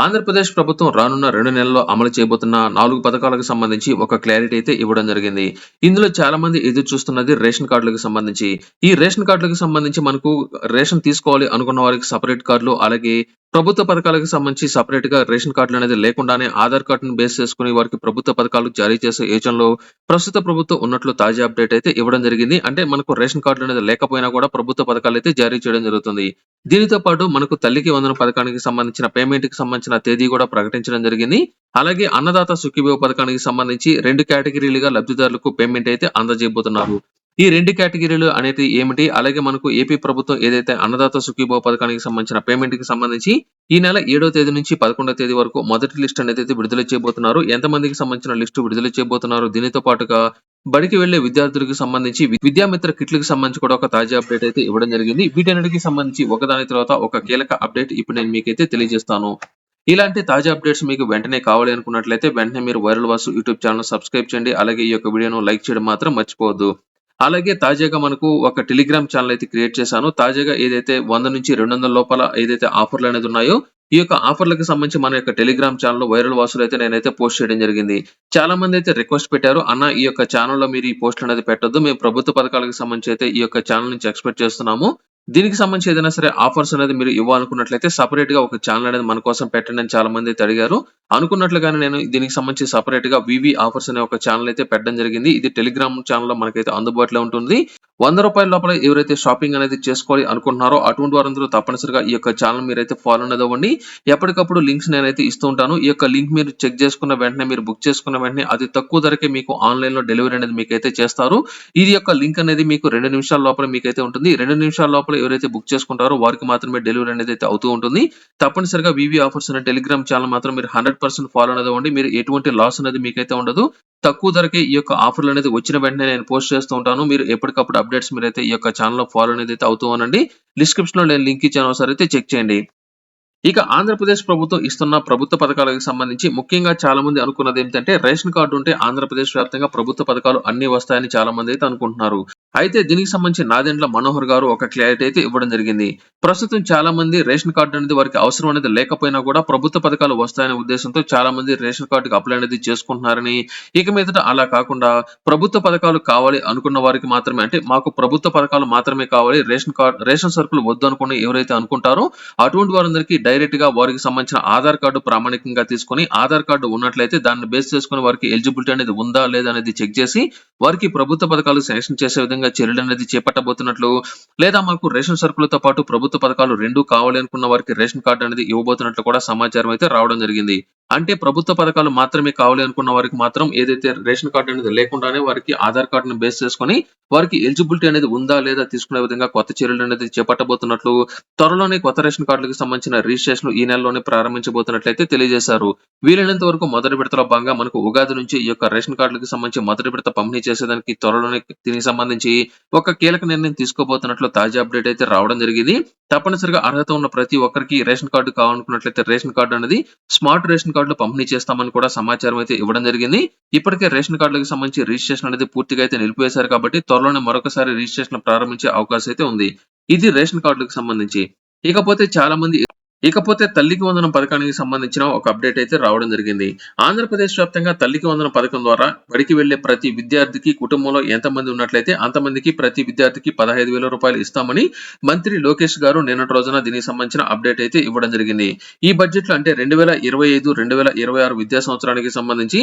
ఆంధ్రప్రదేశ్ ప్రభుత్వం రానున్న రెండు నెలల్లో అమలు చేయబోతున్న నాలుగు పథకాలకు సంబంధించి ఒక క్లారిటీ అయితే ఇవ్వడం జరిగింది. ఇందులో చాలా మంది ఎదురు చూస్తున్నది రేషన్ కార్డులకు సంబంధించి. ఈ రేషన్ కార్డులకు సంబంధించి మనకు రేషన్ తీసుకోవాలి అనుకున్న వారికి సపరేట్ కార్డులు అలాగే ప్రభుత్వ పథకాలకు సంబంధించి సపరేట్గా రేషన్ కార్డులు అనేది లేకుండానే ఆధార్ కార్డును బేస్ చేసుకుని వారికి ప్రభుత్వ పథకాలు జారీ చేసే యోచనలో ప్రస్తుత ప్రభుత్వం ఉన్నట్లు తాజా అప్డేట్ అయితే ఇవ్వడం జరిగింది. అంటే మనకు రేషన్ కార్డులు అనేది లేకపోయినా కూడా ప్రభుత్వ పథకాలు అయితే జారీ చేయడం జరుగుతుంది. దీనితో పాటు మనకు తల్లికి వందన పథకానికి సంబంధించిన పేమెంట్కి సంబంధించి సంబంధించిన తేదీ కూడా ప్రకటించడం జరిగింది. అలాగే అన్నదాత సుఖీభవ పథకానికి సంబంధించి రెండు కేటగిరీలుగా లబ్ధిదారులకు పేమెంట్ అయితే అందజేయబోతున్నారు. ఈ రెండు కేటగిరీలు అనేది ఏమిటి? అలాగే మనకు ఏపీ ప్రభుత్వం ఏదైతే అన్నదాత సుఖీభవ పథకానికి సంబంధించిన పేమెంట్కి సంబంధించి ఈ నెల ఏడో తేదీ నుంచి పదకొండో తేదీ వరకు మొదటి లిస్ట్ అనేది విడుదల చేయబోతున్నారు. ఎంతమందికి సంబంధించిన లిస్టు విడుదల చేయబోతున్నారు? దీనితో పాటుగా బడికి వెళ్ళే విద్యార్థులకు సంబంధించి విద్యామిత్ర కిట్లకు సంబంధించి కూడా ఒక తాజా అప్డేట్ అయితే ఇవ్వడం జరిగింది. వీటన్నిటికి సంబంధించి ఒకదాని తర్వాత ఒక కీలక అప్డేట్ ఇప్పుడు నేను మీకైతే తెలియజేస్తాను. ఇలాంటి తాజా అప్డేట్స్ మీకు వెంటనే కావాలి అనుకున్నట్లయితే వెంటనే మీరు viral Vasu YouTube channel subscribe చేయండి. అలాగే ఈ యొక్క వీడియోను లైక్ చేయడం మాత్రం మర్చిపోవద్దు. అలాగే తాజాగా మనకు ఒక టెలిగ్రామ్ ఛానల్ అయితే క్రియేట్ చేశాను. తాజాగా ఏదైతే వంద నుంచి రెండు వందల లోపల ఏదైతే ఆఫర్లు అనేది ఉన్నాయో ఈ యొక్క ఆఫర్లకు సంబంధించి మన యొక్క టెలిగ్రామ్ ఛానల్ వైరల్ వాసులు అయితే నేనైతే పోస్ట్ చేయడం జరిగింది. చాలా మంది అయితే రిక్వెస్ట్ పెట్టారు అన్న ఈ యొక్క ఛానల్లో మీరు ఈ పోస్ట్ అనేది పెట్టొద్దు. మేము ప్రభుత్వ పథకాలకు సంబంధించి అయితే ఈ యొక్క ఛానల్ నుంచి ఎక్స్పెక్ట్ చేస్తున్నాము. దీనికి సంబంధించి ఏదైనా సరే ఆఫర్స్ అనేది మీరు ఇవ్వాలనుకున్నట్లయితే సపరేట్గా ఒక ఛానల్ అనేది మన కోసం పెట్టండి అని చాలా మంది అయితే అడిగారు. అనుకున్నట్లుగానే నేను దీనికి సంబంధించి సపరేట్గా వివి ఆఫర్స్ అనే ఒక ఛానల్ అయితే పెట్టడం జరిగింది. ఇది టెలిగ్రామ్ ఛానల్లో మనకైతే అందుబాటులో ఉంటుంది. వంద రూపాయల లోపల ఎవరైతే షాపింగ్ అనేది చేసుకోవాలి అనుకుంటున్నారో అటువంటి వారందరూ తప్పనిసరిగా ఈ యొక్క ఛానల్ మీరైతే ఫాలో అనేది అవ్వండి. ఎప్పటికప్పుడు లింక్స్ నేనైతే ఇస్తూ ఉంటాను. ఈ యొక్క లింక్ మీరు చెక్ చేసుకున్న వెంటనే మీరు బుక్ చేసుకున్న వెంటనే అతి తక్కువ ధరకే మీకు ఆన్లైన్లో డెలివరీ అనేది మీకైతే చేస్తారు. ఇది యొక్క లింక్ అనేది మీకు రెండు నిమిషాల లోపల మీకైతే ఉంటుంది. రెండు నిమిషాల లోపల ఎవరైతే బుక్ చేసుకుంటారో వారికి మాత్రమే డెలివరీ అనేది అయితే అవుతూ ఉంటుంది. తప్పనిసరిగా వివి ఆఫర్స్ అనే టెలిగ్రామ్ ఛానల్ మాత్రం మీరు హండ్రెడ్ పర్సెంట్ ఫాలో అనేది ఉండి మీరు ఎటువంటి లాస్ అనేది మీకైతే ఉండదు. తక్కువ ధరకే ఈ యొక్క ఆఫర్లు అనేది వచ్చిన వెంటనే నేను పోస్ట్ చేస్తూ ఉంటాను. మీరు ఎప్పటికప్పుడు అప్డేట్స్ మీరైతే ఈ యొక్క ఛానల్లో ఫాలో అనేది అయితే అవుతూ ఉండండి. డిస్క్రిప్షన్లో నేను లింక్ ఇచ్చాను. ఒకసారి అయితే చెక్ చేయండి. ఇక ఆంధ్రప్రదేశ్ ప్రభుత్వం ఇస్తున్న ప్రభుత్వ పథకాలకు సంబంధించి ముఖ్యంగా చాలా మంది అనుకున్నది ఏంటంటే రేషన్ కార్డు ఉంటే ఆంధ్రప్రదేశ్ వ్యాప్తంగా ప్రభుత్వ పథకాలు అన్ని వస్తాయని చాలా మంది అయితే అనుకుంటున్నారు. అయితే దీనికి సంబంధించి నాదెండ్ల మనోహర్ గారు ఒక క్లారిటీ అయితే ఇవ్వడం జరిగింది. ప్రస్తుతం చాలా మంది రేషన్ కార్డు అనేది వారికి అవసరం అనేది లేకపోయినా కూడా ప్రభుత్వ పథకాలు వస్తాయనే ఉద్దేశంతో చాలా మంది రేషన్ కార్డుకి అప్లై అనేది చేసుకుంటున్నారని ఇక మీదట అలా కాకుండా ప్రభుత్వ పథకాలు కావాలి అనుకున్న వారికి మాత్రమే అంటే మాకు ప్రభుత్వ పథకాలు మాత్రమే కావాలి రేషన్ కార్డు రేషన్ సరుకులు వద్దు అనుకుని ఎవరైతే అనుకుంటారో అటువంటి వారందరికీ డైరెక్ట్గా వారికి సంబంధించిన ఆధార్ కార్డు ప్రామాణికంగా తీసుకొని ఆధార్ కార్డు ఉన్నట్లయితే దాన్ని బేస్ చేసుకుని వారికి ఎలిజిబిలిటీ అనేది ఉందా లేదా అనేది చెక్ చేసి వారికి ప్రభుత్వ పథకాలు శాంక్షన్ చేసే విధంగా చర్యలు అనేది చేపట్టబోతున్నట్లు లేదా మాకు రేషన్ సరుకులతో పాటు ప్రభుత్వ పథకాలు రెండు కావాలి అనుకున్న వారికి రేషన్ కార్డు అనేది ఇవ్వబోతున్నట్లు కూడా సమాచారం అయితే రావడం జరిగింది. అంటే ప్రభుత్వ పథకాలు మాత్రమే కావాలి అనుకున్న వారికి మాత్రం ఏదైతే రేషన్ కార్డు అనేది లేకుండానే వారికి ఆధార్ కార్డును బేస్ చేసుకొని వారికి ఎలిజిబిలిటీ అనేది ఉందా లేదా తీసుకునే విధంగా కొత్త చర్యలు అనేది చేపట్టబోతున్నట్లు త్వరలోనే కొత్త రేషన్ కార్డులకు సంబంధించిన రిజిస్ట్రేషన్ ఈ నెలలోనే ప్రారంభించబోతున్నట్లయితే తెలియజేశారు. వీలైనంత వరకు మొదటి విడతలో భాగంగా మనకు ఉగాది నుంచి ఈ యొక్క రేషన్ కార్డులకు సంబంధించి మొదటి విడత పంపిణీ చేసేదానికి త్వరలోనే దీనికి సంబంధించి ఒక కీలక నిర్ణయం తీసుకోబోతున్నట్లు తాజా అప్డేట్ అయితే రావడం జరిగింది. తప్పనిసరిగా అర్హత ఉన్న ప్రతి ఒక్కరికి రేషన్ కార్డు కావాలనుకున్నట్లయితే రేషన్ కార్డు అనేది స్మార్ట్ రేషన్ కార్డులు పంపిణీ చేస్తామని కూడా సమాచారం అయితే ఇవ్వడం జరిగింది. ఇప్పటికే రేషన్ కార్డులకు సంబంధించి రిజిస్ట్రేషన్ అనేది పూర్తిగా అయితే నిలిపివేశారు కాబట్టి త్వరలోనే మరొకసారి రిజిస్ట్రేషన్ ప్రారంభించే అవకాశం అయితే ఉంది. ఇది రేషన్ కార్డులకు సంబంధించి. ఇకపోతే చాలా మంది ఇకపోతే తల్లికి వందనం పథకానికి సంబంధించిన ఒక అప్డేట్ అయితే రావడం జరిగింది. ఆంధ్రప్రదేశ్ వ్యాప్తంగా తల్లికి వందనం పథకం ద్వారా బడికి వెళ్ళే ప్రతి విద్యార్థికి కుటుంబంలో ఎంతమంది ఉన్నట్లయితే అంతమందికి ప్రతి విద్యార్థికి పదహైదు వేల రూపాయలు ఇస్తామని మంత్రి లోకేష్ గారు నిన్నటి రోజున దీనికి సంబంధించిన అప్డేట్ అయితే ఇవ్వడం జరిగింది. ఈ బడ్జెట్లో అంటే రెండు వేల ఇరవై ఐదు రెండు వేల ఇరవై ఆరు విద్యా సంవత్సరానికి సంబంధించి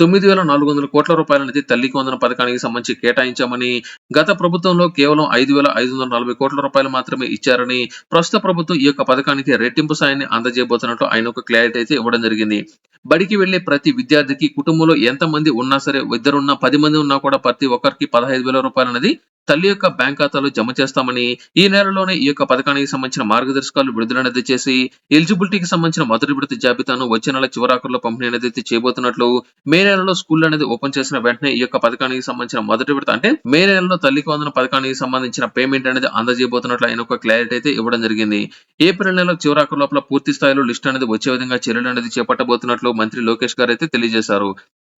తొమ్మిది వేల నాలుగు వందల కోట్ల రూపాయలు తల్లికి వందన పథకానికి సంబంధించి కేటాయించామని గత ప్రభుత్వంలో కేవలం ఐదు వేల ఐదు వందల నలభై కోట్ల రూపాయలు మాత్రమే ఇచ్చారని ప్రస్తుత ప్రభుత్వం ఈ యొక్క పథకానికి రేట్ రెట్టింపు సాయాన్ని అందజేయబోతున్నట్లు ఆయన ఒక క్లారిటీ అయితే ఇవ్వడం జరిగింది. బడికి వెళ్ళే ప్రతి విద్యార్థికి కుటుంబంలో ఎంత మంది ఉన్నా సరే ఇద్దరున్నా పది మంది ఉన్నా కూడా ప్రతి ఒక్కరికి పదహైదు వేల రూపాయలు అనేది తల్లి యొక్క బ్యాంక్ ఖాతాలో జమ చేస్తామని ఈ నెలలోనే ఈ యొక్క పథకానికి సంబంధించిన మార్గదర్శకాలు విడుదల అనేది చేసి ఎలిజిబిలిటీకి సంబంధించిన మొదటి విడత జాబితాను వచ్చే నెల చివరాకుల్లో పంపిణీ అనేది అయితే చేయబోతున్నట్లు మే నెలలో స్కూల్ అనేది ఓపెన్ చేసిన వెంటనే ఈ యొక్క పథకానికి సంబంధించిన మొదటి విడత అంటే మే నెలలో తల్లికి వందన పథకానికి సంబంధించిన పేమెంట్ అనేది అందజేయబోతున్నట్లు ఆయన ఒక క్లారిటీ అయితే ఇవ్వడం జరిగింది. ఏప్రిల్ నెల చివరాకు లోపల పూర్తి స్థాయిలో లిస్ట్ అనేది వచ్చే విధంగా చర్యలు అనేది చేపట్టబోతున్నట్లు మంత్రి లోకేష్ గారు అయితే తెలియజేశారు.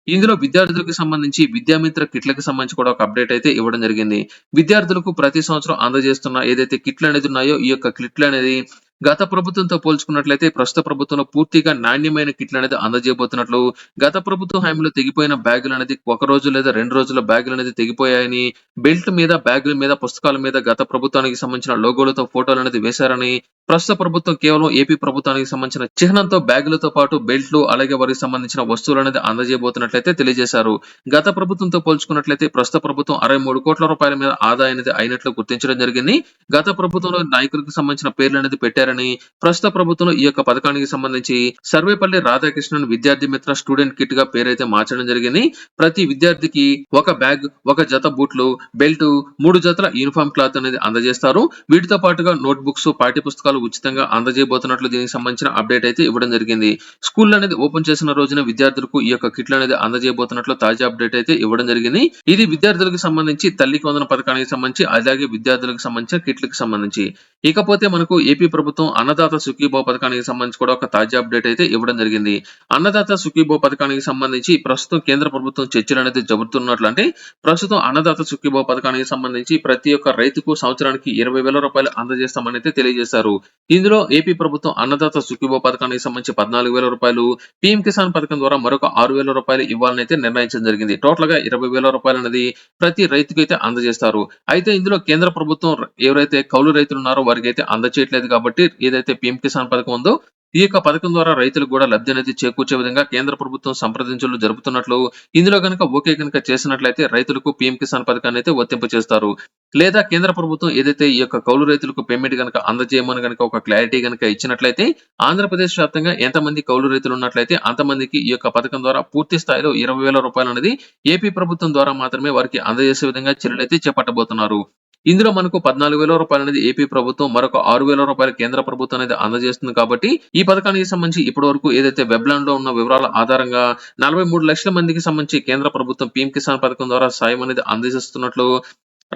ఇందులో విద్యార్థులకు సంబంధించి విద్యామిత్ర కిట్లకు సంబంధించి కూడా ఒక అప్డేట్ అయితే ఇవ్వడం జరిగింది. విద్యార్థులకు ప్రతి సంవత్సరం అందజేస్తున్న ఏదైతే కిట్లు అనేది ఉన్నాయో ఈ యొక్క కిట్లు అనేది గత ప్రభుత్వంతో పోల్చుకున్నట్లయితే ప్రస్తుత ప్రభుత్వంలో పూర్తిగా నాణ్యమైన కిట్లు అనేది అందజేయబోతున్నట్లు గత ప్రభుత్వం హామీలో తెగిపోయిన బ్యాగులు అనేది ఒక రోజు లేదా రెండు రోజుల బ్యాగులు అనేది తెగిపోయాయని బెల్ట్ మీద బ్యాగుల మీద పుస్తకాల మీద గత ప్రభుత్వానికి సంబంధించిన లోగోలతో ఫోటోలు అనేది వేశారని ప్రస్తుత ప్రభుత్వం కేవలం ఏపీ ప్రభుత్వానికి సంబంధించిన చిహ్నంతో బ్యాగులతో పాటు బెల్ట్లు అలాగే వారికి సంబంధించిన వస్తువులు అనేది అందజేయబోతున్నట్లయితే తెలియజేశారు. గత ప్రభుత్వంతో పోల్చుకున్నట్లయితే ప్రస్తుత ప్రభుత్వం అరవై మూడు కోట్ల రూపాయల మీద ఆదాయం అనేది అయినట్లు గుర్తించడం జరిగింది. గత ప్రభుత్వంలో నాయకులకు సంబంధించిన పేర్లు అనేది పెట్టారని ప్రస్తుత ప్రభుత్వం ఈ యొక్క పథకానికి సంబంధించి సర్వేపల్లి రాధాకృష్ణన్ విద్యార్థి మిత్ర స్టూడెంట్ కిట్గా పేరైతే మార్చడం జరిగింది. ప్రతి విద్యార్థికి ఒక బ్యాగ్ ఒక జత బూట్లు బెల్ట్ మూడు జతల యూనిఫామ్ క్లాత్ అనేది అందజేస్తారు. వీటితో పాటుగా నోట్ బుక్స్ పాఠ్య పుస్తకాలు ఉచితంగా అందజేయబోతున్నట్లు దీనికి సంబంధించిన అప్డేట్ అయితే ఇవ్వడం జరిగింది. స్కూల్ అనేది ఓపెన్ చేసిన రోజున విద్యార్థులకు ఈ యొక్క కిట్లు అనేది అందజేయబోతున్నట్లు తాజా అప్డేట్ అయితే ఇవ్వడం జరిగింది. ఇది విద్యార్థులకు సంబంధించి తల్లికి వందన పథకానికి సంబంధించి అలాగే విద్యార్థులకు సంబంధించిన కిట్లకు సంబంధించి. ఇకపోతే మనకు ఏపీ ప్రభుత్వం అన్నదాత సుఖీభో పథకానికి సంబంధించి కూడా ఒక తాజా అప్డేట్ అయితే ఇవ్వడం జరిగింది. అన్నదాత సుఖీభో పథకానికి సంబంధించి ప్రస్తుతం కేంద్ర ప్రభుత్వం చర్చలు అనేది జరుగుతున్నట్లు అంటే ప్రస్తుతం అన్నదాత సుఖీభో పథకానికి సంబంధించి ప్రతి ఒక్క రైతుకు సంవత్సరానికి ఇరవై వేల రూపాయలు అందజేస్తామని అయితే తెలియజేశారు. ఇందులో ఏపీ ప్రభుత్వం అన్నదాత సుఖీభో పథకానికి సంబంధించి పద్నాలుగు వేల రూపాయలు పీఎం కిసాన్ పథకం ద్వారా మరొక ఆరు వేల రూపాయలు ఇవ్వాలని అయితే నిర్ణయించడం జరిగింది. టోటల్గా ఇరవై వేల రూపాయలు అనేది ప్రతి రైతుకు అయితే అందజేస్తారు. అయితే ఇందులో కేంద్ర ప్రభుత్వం ఎవరైతే కౌలు రైతులు ఉన్నారో వారికి అయితే అందచేయట్లేదు కాబట్టి ఏదైతే పిఎం కిసాన్ పథకం ఉందో ఈ యొక్క పథకం ద్వారా రైతులకు కూడా లబ్ధి అనేది చేకూర్చే విధంగా కేంద్ర ప్రభుత్వం సంప్రదించులు జరుపుతున్నట్లు ఇందులో కనుక ఓకే కనుక చేసినట్లయితే రైతులకు పీఎం కిసాన్ పథకాన్ని అయితే వర్తింప చేస్తారు. లేదా కేంద్ర ప్రభుత్వం ఏదైతే ఈ యొక్క కౌలు రైతులకు పేమెంట్ కనుక అందజేయమని కనుక ఒక క్లారిటీ కనుక ఇచ్చినట్లయితే ఆంధ్రప్రదేశ్ వ్యాప్తంగా ఎంతమంది కౌలు రైతులు ఉన్నట్లయితే అంతమందికి ఈ యొక్క పథకం ద్వారా పూర్తి స్థాయిలో ఇరవై వేల రూపాయలు అనేది ఏపీ ప్రభుత్వం ద్వారా మాత్రమే వారికి అందజేసే విధంగా చర్యలైతే చేపట్టబోతున్నారు. ఇందులో మనకు పద్నాలుగు వేల రూపాయలు అనేది ఏపీ ప్రభుత్వం మరొక ఆరు వేల రూపాయలు కేంద్ర ప్రభుత్వం అనేది అందజేస్తుంది కాబట్టి ఈ పథకానికి సంబంధించి ఇప్పటి వరకు ఏదైతే వెబ్లాండ్లో ఉన్న వివరాల ఆధారంగా నలభై మూడు లక్షల మందికి సంబంధించి కేంద్ర ప్రభుత్వం పీఎం కిసాన్ పథకం ద్వారా సాయం అనేది అందజేస్తున్నట్లు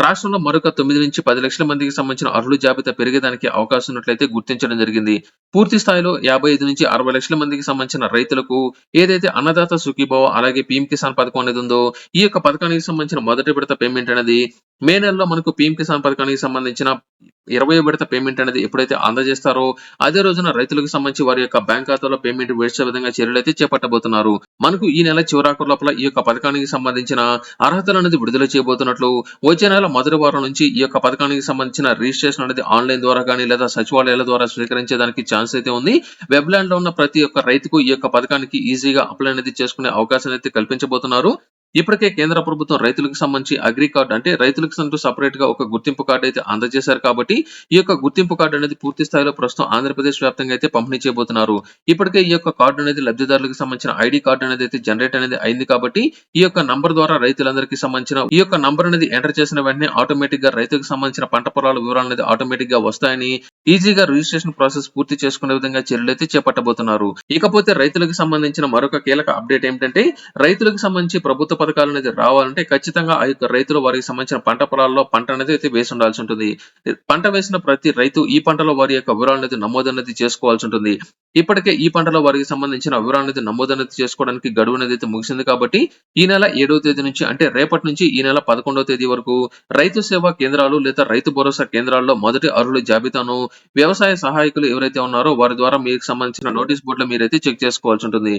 రాష్ట్రంలో మరొక తొమ్మిది నుంచి పది లక్షల మందికి సంబంధించిన అర్హుల జాబితా పెరిగేదానికి అవకాశం ఉన్నట్లయితే గుర్తించడం జరిగింది. పూర్తి స్థాయిలో యాభై ఐదు నుంచి అరవై లక్షల మందికి సంబంధించిన రైతులకు ఏదైతే అన్నదాత సుఖీభావ అలాగే పీఎం కిసాన్ పథకం అనేది ఉందో ఈ యొక్క పథకానికి సంబంధించిన మొదటి విడత పేమెంట్ అనేది మే నెలలో మనకు పీఎం కిసాన్ పథకానికి సంబంధించిన ఇరవై విడత పేమెంట్ అనేది ఎప్పుడైతే అందజేస్తారో అదే రోజున రైతులకు సంబంధించి వారి యొక్క బ్యాంక్ ఖాతాలో పేమెంట్ వేసే విధంగా చర్యలు అయితే చేపట్టబోతున్నారు. మనకు ఈ నెల చివరాకు లోపల ఈ యొక్క పథకానికి సంబంధించిన అర్హతలు అనేది విడుదల చేయబోతున్నట్లు వచ్చే నెల మొదటి వారం నుంచి ఈ యొక్క పథకానికి సంబంధించిన రిజిస్ట్రేషన్ అనేది ఆన్లైన్ ద్వారా కానీ లేదా సచివాలయాల ద్వారా స్వీకరించేదానికి ఛాన్స్ అయితే ఉంది. వెబ్లాండ్లో ఉన్న ప్రతి ఒక్క రైతుకు ఈ యొక్క పథకానికి ఈజీగా అప్లై అనేది చేసుకునే అవకాశం అయితే కల్పించబోతున్నారు. ఇప్పటికే కేంద్ర ప్రభుత్వం రైతులకు సంబంధించి అగ్రి కార్డు అంటే రైతులకు అంటూ సపరేట్గా ఒక గుర్తింపు కార్డు అయితే అందజేశారు కాబట్టి ఈ యొక్క గుర్తింపు కార్డు అనేది పూర్తి స్థాయిలో ప్రస్తుతం ఆంధ్రప్రదేశ్ వ్యాప్తంగా అయితే పంపిణీ చేయబోతున్నారు. ఇప్పటికే ఈ యొక్క కార్డు అనేది లబ్ధిదారులకు సంబంధించిన ఐడి కార్డు అనేది అయితే జనరేట్ అనేది అయింది కాబట్టి ఈ యొక్క నంబర్ ద్వారా రైతులందరికీ సంబంధించిన ఈ యొక్క నంబర్ అనేది ఎంటర్ చేసిన వెంటనే ఆటోమేటిక్గా రైతుకు సంబంధించిన పంట పొలాల వివరాలు అనేది ఆటోమేటిక్గా వస్తాయని ఈజీగా రిజిస్ట్రేషన్ ప్రాసెస్ పూర్తి చేసుకునే విధంగా చర్యలు అయితే చేపట్టబోతున్నారు. ఇకపోతే రైతులకు సంబంధించిన మరొక కీలక అప్డేట్ ఏమిటంటే రైతులకు సంబంధించి ప్రభుత్వ పథకాలు అనేది రావాలంటే ఖచ్చితంగా ఆ యొక్క రైతులు వారికి సంబంధించిన పంట పొలాల్లో పంట అనేది అయితే వేసి ఉండాల్సి ఉంటుంది. పంట వేసిన ప్రతి రైతు ఈ పంటలో వారి యొక్క వివరాలు అనేది నమోదు అనేది చేసుకోవాల్సి ఉంటుంది. ఇప్పటికే ఈ పంటలో వారికి సంబంధించిన వివరాలు అనేది నమోదు అనేది చేసుకోవడానికి గడువు అనేది అయితే ముగిసింది కాబట్టి ఈ నెల ఏడవ తేదీ నుంచి అంటే రేపటి నుంచి ఈ నెల పదకొండవ తేదీ వరకు రైతు సేవా కేంద్రాలు లేదా రైతు భరోసా కేంద్రాల్లో మొదటి అర్హుల జాబితాను వ్యవసాయ సహాయకులు ఎవరైతే ఉన్నారో వారి ద్వారా మీకు సంబంధించిన నోటీస్ బోర్డులో మీరైతే చెక్ చేసుకోవాల్సి ఉంటుంది.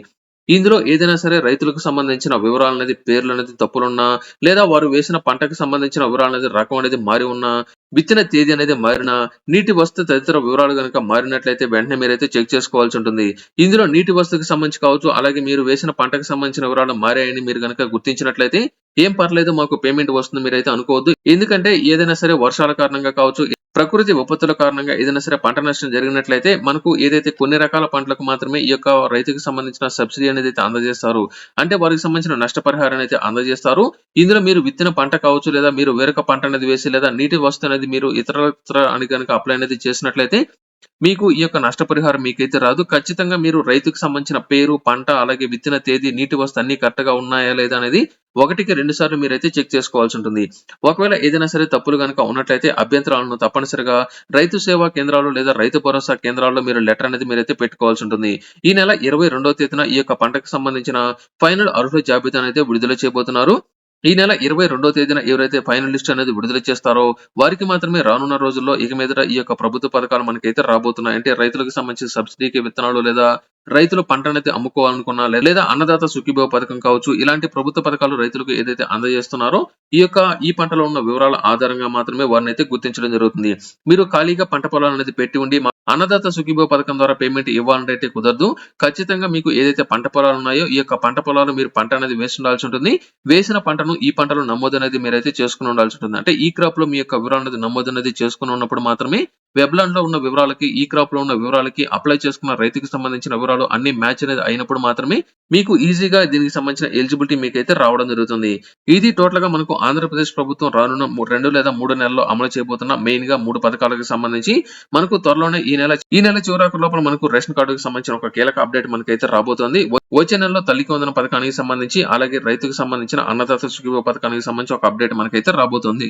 ఇందులో ఏదైనా సరే రైతులకు సంబంధించిన వివరాలు అనేది పేర్లు అనేది తప్పులున్నా లేదా వారు వేసిన పంటకు సంబంధించిన వివరాలు అనేది రకం అనేది మారి ఉన్నా విత్తిన తేదీ అనేది మారినా నీటి వస్తు తదితర వివరాలు కనుక మారినట్లయితే వెంటనే మీరైతే చెక్ చేసుకోవాల్సి ఉంటుంది. ఇందులో నీటి వస్తువుకి సంబంధించి కావచ్చు అలాగే మీరు వేసిన పంటకు సంబంధించిన వివరాలు మారాయని మీరు కనుక గుర్తించినట్లయితే ఏం పర్లేదు మాకు పేమెంట్ వస్తుంది మీరైతే అనుకోవద్దు. ఎందుకంటే ఏదైనా సరే వర్షాల కారణంగా కావచ్చు ప్రకృతి విపత్తుల కారణంగా ఏదైనా సరే పంట నష్టం జరిగినట్లయితే మనకు ఏదైతే కొన్ని రకాల పంటలకు మాత్రమే ఈ యొక్క రైతుకు సంబంధించిన సబ్సిడీ అనేది అయితే అందజేస్తారు. అంటే వారికి సంబంధించిన నష్టపరిహారాన్ని అయితే అందజేస్తారు. ఇందులో మీరు విత్తిన పంట కావచ్చు లేదా మీరు వేరొక పంట అనేది వేసి లేదా నీటి వస్తు అనేది మీరు ఇతర అని కనుక అప్లై అనేది చేసినట్లయితే మీకు ఈ యొక్క నష్టపరిహారం మీకైతే రాదు. ఖచ్చితంగా మీరు రైతుకు సంబంధించిన పేరు పంట అలాగే విత్తిన తేదీ నీటి వస్తు అన్ని కరెక్ట్గా ఉన్నాయా లేదా అనేది ఒకటికి రెండు సార్లు మీరైతే చెక్ చేసుకోవాల్సి ఉంటుంది. ఒకవేళ ఏదైనా సరే తప్పులు కనుక ఉన్నట్లయితే అభ్యంతరాలను తప్పనిసరిగా రైతు సేవా కేంద్రాలు లేదా రైతు భరోసా కేంద్రాల్లో మీరు లెటర్ అనేది మీరైతే పెట్టుకోవాల్సి ఉంటుంది. ఈ నెల ఇరవై రెండవ తేదీన ఈ యొక్క పంటకు సంబంధించిన ఫైనల్ అర్హుల జాబితా అయితే విడుదల చేయబోతున్నారు. ఈ నెల 22వ తేదీన ఎవరైతే ఫైనల్ లిస్ట్ అనేది విడుదల చేస్తారో వారికి మాత్రమే రానున్న రోజుల్లో ఇక మీదట ఈ యొక్క ప్రభుత్వ పథకాలు మనకైతే రాబోతున్నాయి. అంటే రైతులకు సంబంధించిన సబ్సిడీకి విత్తనాలు లేదా రైతులు పంటనైతే అమ్ముకోవాలనుకున్నా లేదా అన్నదాత సుఖీభవ పథకం కావచ్చు ఇలాంటి ప్రభుత్వ పథకాలు రైతులకు ఏదైతే అందజేస్తున్నారో ఈ యొక్క ఈ పంటలో ఉన్న వివరాల ఆధారంగా మాత్రమే వారిని అయితే గుర్తించడం జరుగుతుంది. మీరు ఖాళీగా పంట పొలాలు అనేది పెట్టి ఉండి అన్నదాత సుఖీభవ పథకం ద్వారా పేమెంట్ ఇవ్వాలంటే అయితే కుదరదు. ఖచ్చితంగా మీకు ఏదైతే పంట పొలాలు ఉన్నాయో ఈ యొక్క పంట పొలాలు మీరు పంట అనేది వేసి ఉండాల్సి ఉంటుంది. వేసిన పంటను ఈ పంటలో నమోదు అనేది మీరైతే చేసుకుని ఉండాల్సి ఉంటుంది. అంటే ఈ క్రాప్లో మీ యొక్క వివరాలు అనేది నమోదు అనేది చేసుకుని ఉన్నప్పుడు మాత్రమే వెబ్లాండ్లో ఉన్న వివరాలకి ఈ క్రాప్లో ఉన్న వివరాలకి అప్లై చేసుకున్న రైతుకి సంబంధించిన వివరాలు అన్ని మ్యాచ్ అనేది అయినప్పుడు మాత్రమే మీకు ఈజీగా దీనికి సంబంధించిన ఎలిజిబిలిటీ మీకైతే రావడం జరుగుతుంది. ఇది టోటల్గా మనకు ఆంధ్రప్రదేశ్ ప్రభుత్వం రానున్న రెండు లేదా మూడు నెలల్లో అమలు చేయబోతున్న మెయిన్గా మూడు పథకాలకు సంబంధించి మనకు త్వరలోనే ఈ నెల ఈ నెల చివరాకు లోపల మనకు రేషన్ కార్డుకు సంబంధించిన ఒక కీలక అప్డేట్ మనకైతే రాబోతోంది. వచ్చే నెలలో తల్లికి వందన పథకానికి సంబంధించి అలాగే రైతుకు సంబంధించిన అన్నదాత సుఖీభ పథకానికి సంబంధించి ఒక అప్డేట్ మనకైతే రాబోతుంది.